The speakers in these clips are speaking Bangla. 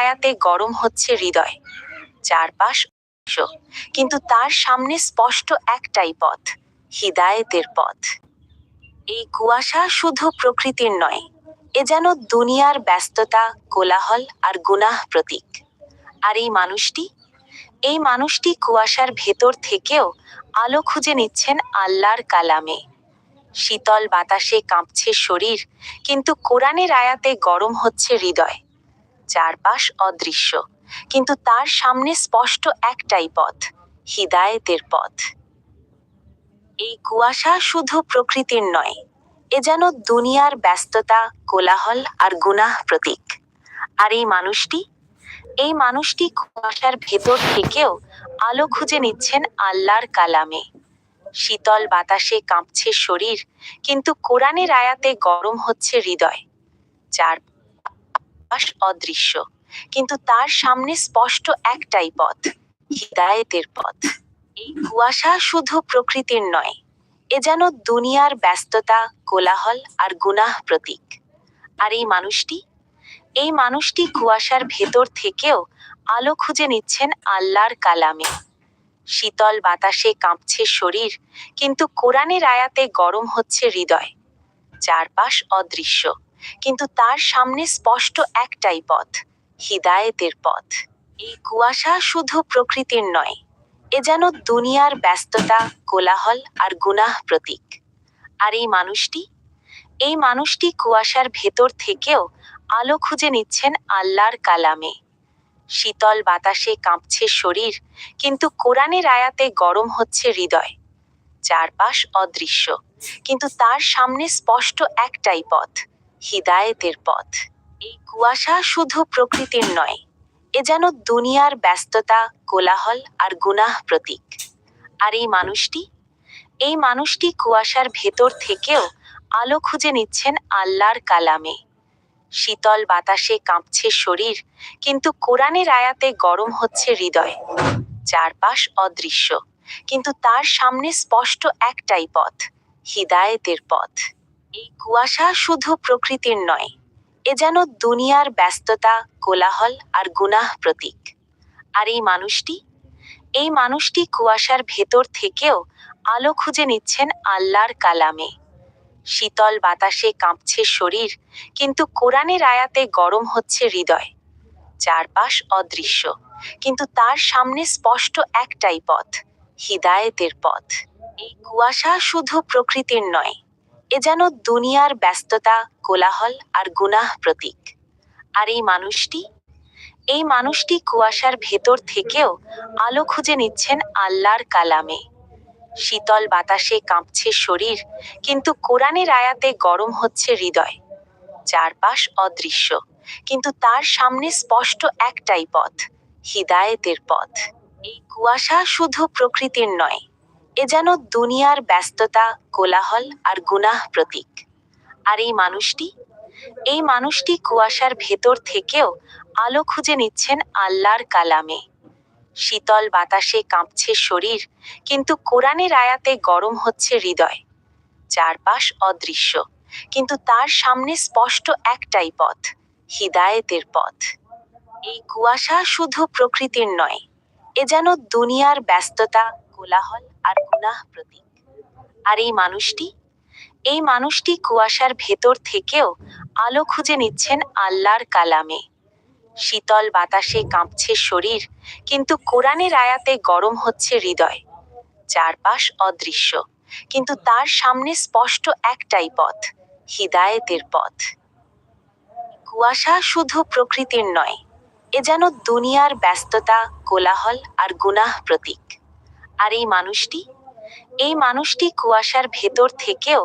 আয়াতে গরম হচ্ছে হৃদয়। চারপাশ কিন্তু তার সামনে স্পষ্ট একটাই পথ, হিদায়েতের পথ। এই কুয়াশা শুধু প্রকৃতির নয়, এ যেন দুনিয়ার ব্যস্ততা, কোলাহল আর গুনাহ প্রতীক। আর এই মানুষটি? এই মানুষটি কুয়াশার ভেতর থেকেও আলো খুঁজে নিচ্ছেন আল্লাহর কালামে। শীতল বাতাসে কাঁপছে শরীর, কিন্তু কোরআনের আয়াতে গরম হচ্ছে হৃদয়। চারপাশ অদৃশ্য। কিন্তু তার সামনে স্পষ্ট একটাই পথ, হিদায়েতের পথ। এই কুয়াশা শুধু প্রকৃতির নয়, এ যেন দুনিয়ার ব্যস্ততা, কোলাহল আর গুনাহ প্রতীক। আর এই মানুষটি? এই মানুষটি কুয়াশার ভেতর থেকেও আলো খুঁজে নিচ্ছেন আল্লাহর কালামে। শীতল বাতাসে কাঁপছে শরীর, কিন্তু কোরআনের আয়াতে গরম হচ্ছে হৃদয়। চারপাশ অদৃশ্য। কিন্তু তার সামনে স্পষ্ট একটাই পথ, হিদায়েতের পথ। এই কুয়াশা শুধু প্রকৃতির নয়, এ যেন দুনিয়ার ব্যস্ততা, কোলাহল আর গুনাহ প্রতীক। আর এই মানুষটি? এই মানুষটি কুয়াশার ভেতর থেকেও আলো খুঁজে নিচ্ছেন আল্লাহর কালামে। শীতল বাতাসে কাঁপছে শরীর, কিন্তু কোরআনের আয়াতে গরম হচ্ছে হৃদয়, চারপাশ অদৃশ্য। কিন্তু তার সামনে স্পষ্ট একটাই পথ, হিদায়েতের পথ। এই কুয়াশা শুধু প্রকৃতির নয়, এ যেন দুনিয়ার ব্যস্ততা, কোলাহল আর গুনাহ প্রতীক। আর এই মানুষটি? এই মানুষটি কুয়াশার ভেতর থেকেও আলো খুঁজে নিচ্ছেন আল্লাহর কালামে। শীতল বাতাসে কাঁপছে শরীর, কিন্তু কোরআনের আয়াতে গরম হচ্ছে হৃদয়। চারপাশ অদৃশ্য, কিন্তু তার সামনে স্পষ্ট একটাই পথ হিদায়েতের পথ। এই কুয়াশা শুধু প্রকৃতির নয়, এ যেন দুনিয়ার ব্যস্ততা, কোলাহল আর গুনাহ প্রতীক। আর এই মানুষটি? এই মানুষটি কুয়াশার ভেতর থেকেও আলো খুঁজে নিচ্ছেন আল্লাহর কালামে। শীতল বাতাসে কাঁপছে শরীর, কিন্তু কোরআনের আয়াতে গরম হচ্ছে হৃদয়। চারপাশ অদৃশ্য, কিন্তু তার সামনে স্পষ্ট একটাই পথ, হিদায়েতের পথ। এই কুয়াশা শুধু প্রকৃতির নয়, এ যেন দুনিয়ার ব্যস্ততা, কোলাহল আর গুনাহ প্রতীক। আর এই মানুষটি? এই মানুষটি কুয়াশার ভেতর থেকেও আলো খুঁজে নিচ্ছেন আল্লাহর কালামে। শীতল বাতাসে কাঁপছে শরীর, কিন্তু কোরআনের আয়াতে গরম হচ্ছে হৃদয়। চারপাশ অদৃশ্য, কিন্তু তার সামনে স্পষ্ট একটাই পথ, হিদায়েতের পথ। এই কুয়াশা শুধু প্রকৃতির নয় এ যেন দুনিয়ার ব্যস্ততা, কোলাহল আর গুনাহ প্রতীক। আর এই মানুষটি? এই মানুষটি কুয়াশার ভেতর থেকেও আলো খুঁজে নিচ্ছেন আল্লাহর কালামে। শীতল বাতাসে কাঁপছে শরীর, কিন্তু কোরআনের আয়াতে গরম হচ্ছে হৃদয়। চারপাশ অদৃশ্য, কিন্তু তার সামনে স্পষ্ট একটাই পথ, হিদায়েতের পথ। এই কুয়াশা শুধু প্রকৃতির নয় এ যেন দুনিয়ার ব্যস্ততা, কোলাহল আর গুনাহ প্রতীক। আর এই মানুষটি? এই মানুষটি কুয়াশার ভেতর থেকেও আলো খুঁজে নিচ্ছেন আল্লাহর কালামে। শীতল বাতাসে কাঁপছে শরীর, কিন্তু কোরআনের আয়াতে গরম হচ্ছে হৃদয়। চারপাশ অদৃশ্য, কিন্তু তার সামনে স্পষ্ট একটাই পথ, হিদায়েতের পথ। এই কুয়াশা শুধু প্রকৃতির নয়, এ যেন দুনিয়ার ব্যস্ততা কোলাহল আর গুনাহ প্রতীক। আর এই মানুষটি? এই মানুষটি কুয়াশার ভেতর থেকেও আলো খুঁজে নিচ্ছেন আল্লাহর কালামে। শীতল বাতাসে কাঁপছে শরীর, কিন্তু কোরআনের আয়াতে গরম হচ্ছে হৃদয়। চারপাশ অদৃশ্য, কিন্তু তার সামনে স্পষ্ট একটাই পথ, হিদায়েতের পথ। কুয়াশা শুধু প্রকৃতির নয়, এ যেন দুনিয়ার ব্যস্ততা, কোলাহল আর গুনাহ প্রতীক। আর এই মানুষটি? এই মানুষটি কুয়াশার ভেতর থেকেও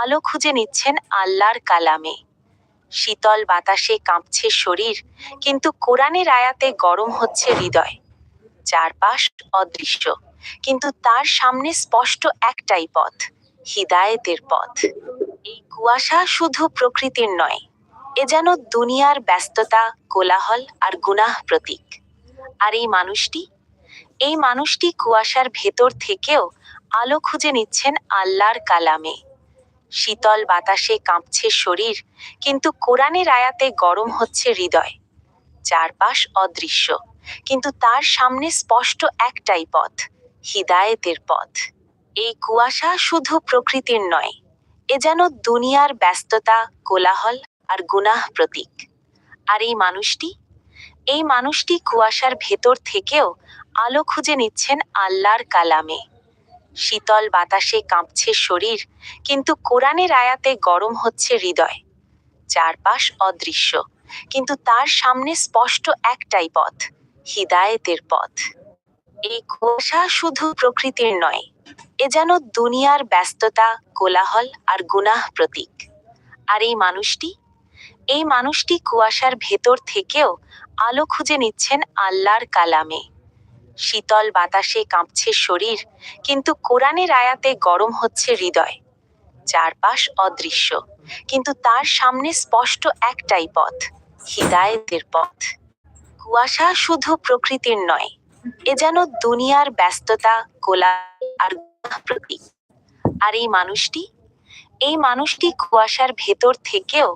আলো খুঁজে নিচ্ছেন আল্লাহর কালামে। শীতল বাতাসে কাঁপছে শরীর, কিন্তু কোরআনের আয়াতে গরম হচ্ছে হৃদয়। চারপাশ অদৃশ্য, কিন্তু তার সামনে স্পষ্ট একটাই পথ, হিদায়েতের পথ। এই কুয়াশা শুধু প্রকৃতির নয়, এ যেন দুনিয়ার ব্যস্ততা, কোলাহল আর গুনাহ প্রতীক। আর এই মানুষটি এই মানুষটি কুয়াশার ভেতর থেকেও আলো খুঁজে নিচ্ছেন আল্লাহর কালামে। শীতল বাতাসে কাঁপছে শরীর, কিন্তু কোরআনের আয়াতে গরম হচ্ছে হৃদয়। চারপাশ অদৃশ্য, কিন্তু তার সামনে স্পষ্ট একটাই পথ, হিদায়েতের পথ। এই কুয়াশা শুধু প্রকৃতির নয়, এ যেন দুনিয়ার ব্যস্ততা, কোলাহল আর গুনাহ প্রতীক। আর এই মানুষটি? এই মানুষটি কুয়াশার ভেতর থেকেও আলো খুঁজে নিচ্ছেন আল্লাহর কালামে। শীতল বাতাসে কাঁপছে শরীর, কিন্তু কোরআনের আয়াতে গরম হচ্ছে হৃদয়। চারপাশ অদৃশ্য, কিন্তু তার সামনে স্পষ্ট একটাই পথ, হিদায়েতের পথ। এই কুয়াশা শুধু প্রকৃতির নয়, এ যেন দুনিয়ার ব্যস্ততা, কোলাহল আর গুনাহ প্রতীক। আর এই মানুষটি? এই মানুষটি কুয়াশার ভেতর থেকেও আলো খুঁজে নিচ্ছেন আল্লাহর কালামে। শীতল বাতাসে কাঁপছে শরীর, কিন্তু কোরআনের আয়াতে গরম হচ্ছে হৃদয়। চারপাশ অদৃশ্য, কিন্তু তার সামনে স্পষ্ট একটাই পথ, হিদায়েতের পথ। কুয়াশা শুধু প্রকৃতির নয়, এ যেন দুনিয়ার ব্যস্ততা কোলা আর প্রতীক। আর এই মানুষটি? এই মানুষটি কুয়াশার ভেতর থেকেও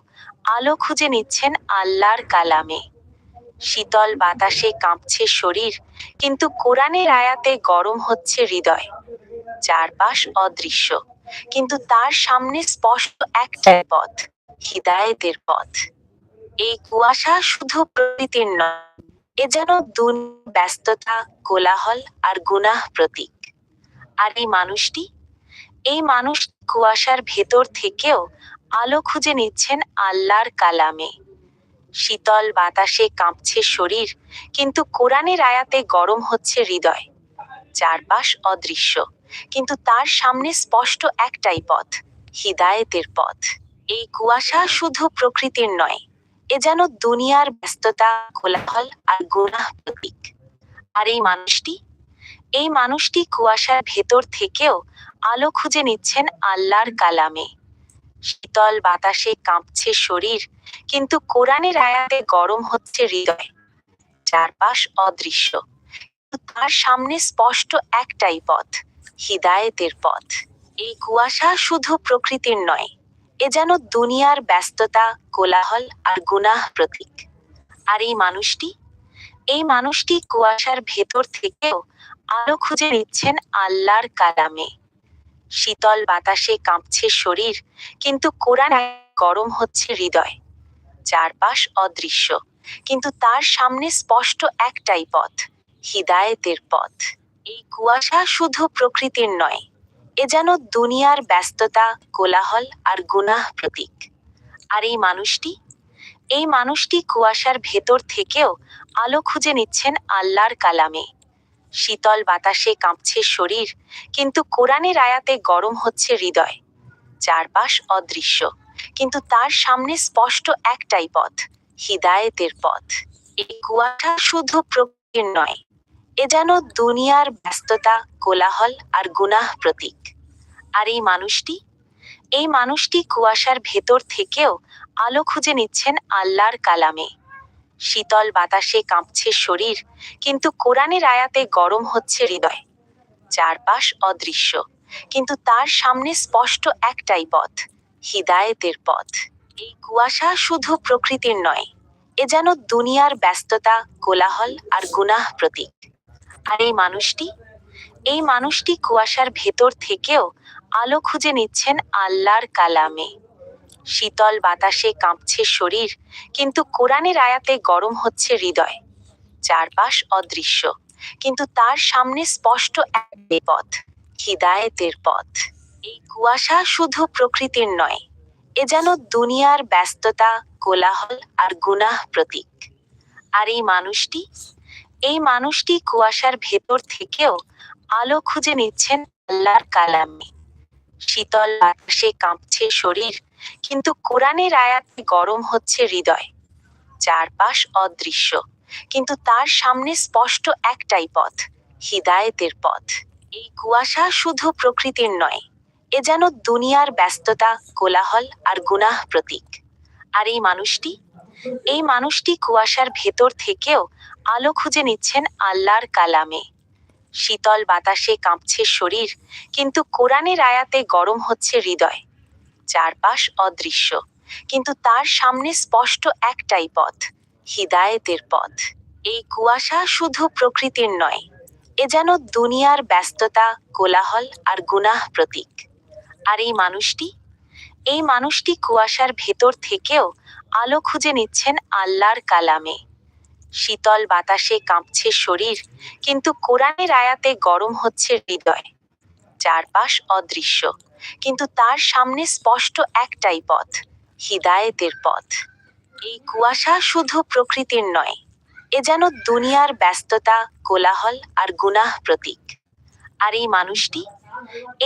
আলো খুঁজে নিচ্ছেন আল্লাহর কালামে। শীতল বাতাসে কাঁপছে শরীর, কিন্তু কোরআনের আয়াতে গরম হচ্ছে হৃদয়। চারপাশ অদৃশ্য, কিন্তু তার সামনে স্পষ্ট একটাই পথ, হিদায়েতের পথ। এই কুয়াশা শুধু প্রকৃতির নয়, এ যেন দুন ব্যস্ততা, কোলাহল আর গুনাহ প্রতীক। আর এই মানুষটি? এই মানুষ কুয়াশার ভেতর থেকেও আলো খুঁজে নিচ্ছেন আল্লাহর কালামে। শীতল বাতাসে কাঁপছে শরীর, কিন্তু কোরআনের আয়াতে গরম হচ্ছে হৃদয়। চারপাশ অদৃশ্য, কিন্তু তার সামনে স্পষ্ট একটাই পথ, হিদায়েতের পথ। এই কুয়াশা শুধু প্রকৃতির নয়, এ যেন দুনিয়ার ব্যস্ততা, কোলাহল আর গুনাহ প্রতীক। আর এই মানুষটি? এই মানুষটি কুয়াশার ভেতর থেকেও আলো খুঁজে নিচ্ছেন আল্লাহর কালামে। শীতল বাতাসে কাঁপছে শরীর, কিন্তু কোরআনের আয়াতে গরম হচ্ছে হৃদয়। চারপাশ অদৃশ্য। তার সামনে স্পষ্ট একটাই পথ, হিদায়েতের পথ। এই কুয়াশা শুধু প্রকৃতির নয়, এ যেন দুনিয়ার ব্যস্ততা, কোলাহল আর গুনাহ প্রতীক। আর এই মানুষটি? এই মানুষটি কুয়াশার ভেতর থেকেও আলো খুঁজে নিচ্ছেন আল্লাহর কালামে। শীতল বাতাসে কাঁপছে শরীর, কিন্তু কোরআন গরম হচ্ছে হৃদয়। চারপাশ অদৃশ্য, কিন্তু তার সামনে স্পষ্ট একটাই পথ, হিদায়েতের পথ। এই কুয়াশা শুধু প্রকৃতির নয়, এ যেন দুনিয়ার ব্যস্ততা, কোলাহল আর গুনাহ প্রতীক। আর এই মানুষটি? এই মানুষটি কুয়াশার ভেতর থেকেও আলো খুঁজে নিচ্ছেন আল্লাহর কালামে। শীতল বাতাসে কাঁপছে শরীর, কিন্তু কোরআনের আয়াতে গরম হচ্ছে হৃদয়। চারপাশ অদৃশ্য, কিন্তু তার সামনে স্পষ্ট একটাই পথ, হিদায়েতের পথ। এই কুয়াশা শুধু প্রকৃতির নয়, এ যেন দুনিয়ার ব্যস্ততা, কোলাহল আর গুনাহ প্রতীক। আর এই মানুষটি? এই মানুষটি কুয়াশার ভেতর থেকেও আলো খুঁজে নিচ্ছেন আল্লাহর কালামে। শীতল বাতাসে কাঁপছে শরীর, কিন্তু কোরআনের আয়াতে গরম হচ্ছে হৃদয়। চারপাশ অদৃশ্য, কিন্তু তার সামনে স্পষ্ট একটাই পথ, হিদায়েতের পথ। এই কুয়াশা শুধু প্রকৃতির নয়, এ যেন দুনিয়ার ব্যস্ততা, কোলাহল আর গুনাহ প্রতীক। আর এই মানুষটি? এই মানুষটি কুয়াশার ভেতর থেকেও আলো খুঁজে নিচ্ছেন আল্লাহর কালামে। শীতল বাতাসে কাঁপছে শরীর, কিন্তু কোরআনের আয়াতে গরম হচ্ছে হৃদয়। চারপাশ অদৃশ্য, কিন্তু তার সামনে স্পষ্ট এক পথ, হিদায়েতের পথ। এই কুয়াশা শুধু প্রকৃতির নয়, এ যেন দুনিয়ার ব্যস্ততা, কোলাহল আর গুনাহ প্রতীক। আর এই মানুষটি? এই মানুষটি কুয়াশার ভেতর থেকেও আলো খুঁজে নিচ্ছেন আল্লাহর কালামে। শীতল বাতাসে কাঁপছে শরীর, কিন্তু কোরআনের আয়াতে গরম হচ্ছে হৃদয়। চারপাশ অদৃশ্য, কিন্তু তার সামনে স্পষ্ট একটাই পথ, হিদায়েতের পথ। এই কুয়াশা শুধু প্রকৃতির নয়, এ যেন দুনিয়ার ব্যস্ততা, কোলাহল আর গুনাহ প্রতীক। আর এই মানুষটি? এই মানুষটি কুয়াশার ভেতর থেকেও আলো খুঁজে নিচ্ছেন আল্লাহর কালামে। শীতল বাতাসে কাঁপছে শরীর, কিন্তু কোরআনের আয়াতে গরম হচ্ছে হৃদয়। চারপাশ অদৃশ্য, কিন্তু তার সামনে স্পষ্ট একটাই পথ, হিদায়েতের পথ। এই কুয়াশা শুধু প্রকৃতির নয়, এ যেন দুনিয়ার ব্যস্ততা, কোলাহল আর গুনাহ প্রতীক। আর এই মানুষটি? এই মানুষটি কুয়াশার ভেতর থেকেও আলো খুঁজে নিচ্ছেন আল্লাহর কালামে। শীতল বাতাসে কাঁপছে শরীর, কিন্তু কোরআনের আয়াতে গরম হচ্ছে হৃদয়। চারপাশ অদৃশ্য, কিন্তু তার সামনে স্পষ্ট একটাই পথ, হিদায়েতের পথ। এই কুয়াশা শুধু প্রকৃতির নয়, এ যেন দুনিয়ার ব্যস্ততা, কোলাহল আর গুনাহ প্রতীক। আর এই মানুষটি?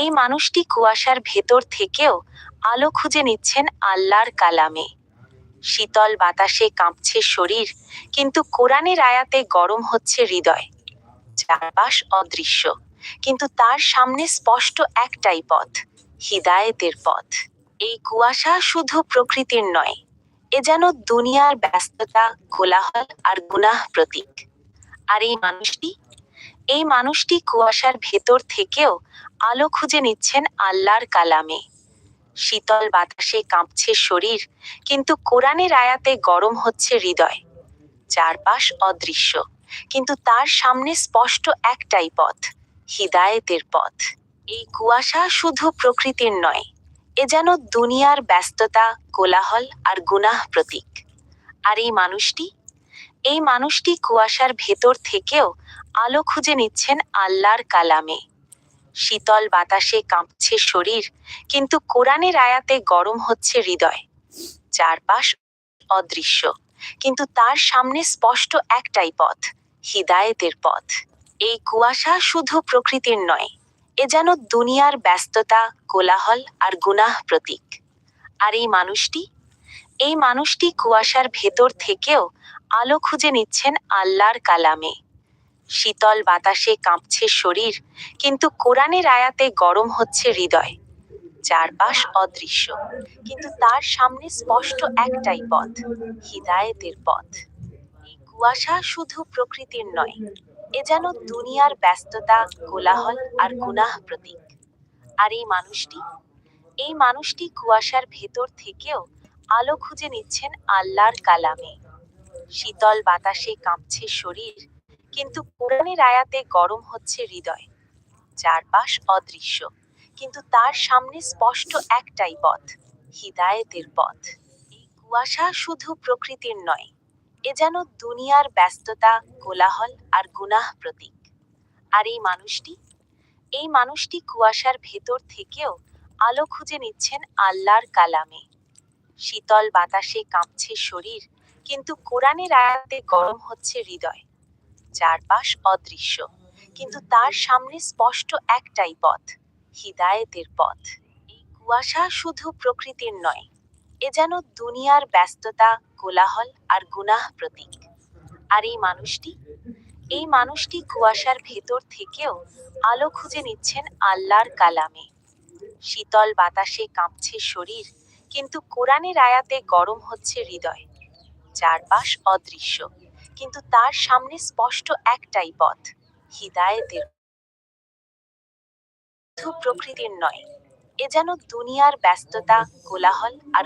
এই মানুষটি কুয়াশার ভেতর থেকেও আলো খুঁজে নিচ্ছেন আল্লাহর কালামে। শীতল বাতাসে কাঁপছে শরীর, কিন্তু কোরআনের আয়াতে গরম হচ্ছে হৃদয়। চারপাশ অদৃশ্য, কিন্তু তার সামনে স্পষ্ট একটাই পথ, হিদায়েতের পথ। এই কুয়াশা শুধু প্রকৃতির নয়, এ যেন দুনিয়ার ব্যস্ততা, কোলাহল আর গুনাহ প্রতীক। আর এই মানুষটি? এই মানুষটি কুয়াশার ভেতর থেকেও আলো খুঁজে নিচ্ছেন আল্লাহর কালামে। শীতল বাতাসে কাঁপছে শরীর, কিন্তু কোরআনের আয়াতে গরম হচ্ছে হৃদয়। চারপাশ অদৃশ্য, কিন্তু তার সামনে স্পষ্ট একটাই পথ, হিদায়েতের পথ। এই কুয়াশা শুধু প্রকৃতির নয়, এ যেন দুনিয়ার ব্যস্ততা, কোলাহল আর গুনাহ প্রতীক। আর এই মানুষটি? এই মানুষটি কুয়াশার ভেতর থেকেও আলো খুঁজে নিচ্ছেন আল্লাহর কালামে। শীতল বাতাসে কাঁপছে শরীর, কিন্তু কোরআনের আয়াতে গরম হচ্ছে হৃদয়। চারপাশ অদৃশ্য, কিন্তু তার সামনে স্পষ্ট একটাই পথ, হিদায়েতের পথ। এই কুয়াশা শুধু প্রকৃতির নয়, এ যেন দুনিয়ার ব্যস্ততা, কোলাহল আর গুনাহ প্রতীক। আর এই মানুষটি? এই মানুষটি কুয়াশার ভেতর থেকেও আলো খুঁজে নিচ্ছেন আল্লাহর কালামে। শীতল বাতাসে কাঁপছে শরীর, কিন্তু কোরআনের আয়াতে গরম হচ্ছে হৃদয়। চারপাশ অদৃশ্য, কিন্তু তার সামনে স্পষ্ট একটাই পথ, হিদায়েতের পথ। এই কুয়াশা শুধু প্রকৃতির নয়, এ যেন দুনিয়ার ব্যস্ততা, কোলাহল আর গুনাহ প্রতীক। আর এই মানুষটি? এই মানুষটি কুয়াশার ভেতর থেকেও আলো খুঁজে নিচ্ছেন আল্লাহর কালামে। শীতল বাতাসে কাঁপছে শরীর কিন্তু কোরআনের আয়াতে গরম হচ্ছে হৃদয়। চারপাশ অদৃশ্য, কিন্তু তার সামনে স্পষ্ট একটাই পথ, হিদায়েতের পথ। এই কুয়াশা শুধু প্রকৃতির নয়, এ যেন দুনিয়ার ব্যস্ততা, কোলাহল আর গুনাহ প্রতীক। আর এই মানুষটি? এই মানুষটি কুয়াশার ভেতর থেকেও আলো খুঁজে নিচ্ছেন আল্লাহর কালামে। শীতল বাতাসে কাঁপছে শরীর, কিন্তু কোরআনের আয়াতে গরম হচ্ছে হৃদয়। চারপাশ অদৃশ্য। কিন্তু তার সামনে স্পষ্ট একটাই পথ, হিদায়েতের পথ। এই কুয়াশা শুধু প্রকৃতির নয়, এ যেন দুনিয়ার ব্যস্ততা, কোলাহল আর গুনাহ প্রতীক। আর এই মানুষটি? এই মানুষটি কুয়াশার ভেতর থেকেও আলো খুঁজে নিচ্ছেন আল্লাহর কালামে। শীতল বাতাসে কাঁপছে শরীর, কিন্তু কোরআনের আয়াতে গরম হচ্ছে হৃদয়। চারপাশ অদৃশ্য। কিন্তু তার সামনে স্পষ্ট একটাই পথ হিদায়েতের প্রকৃতির নয়। এ যেন দুনিয়ার ব্যস্ততা, কোলাহল আর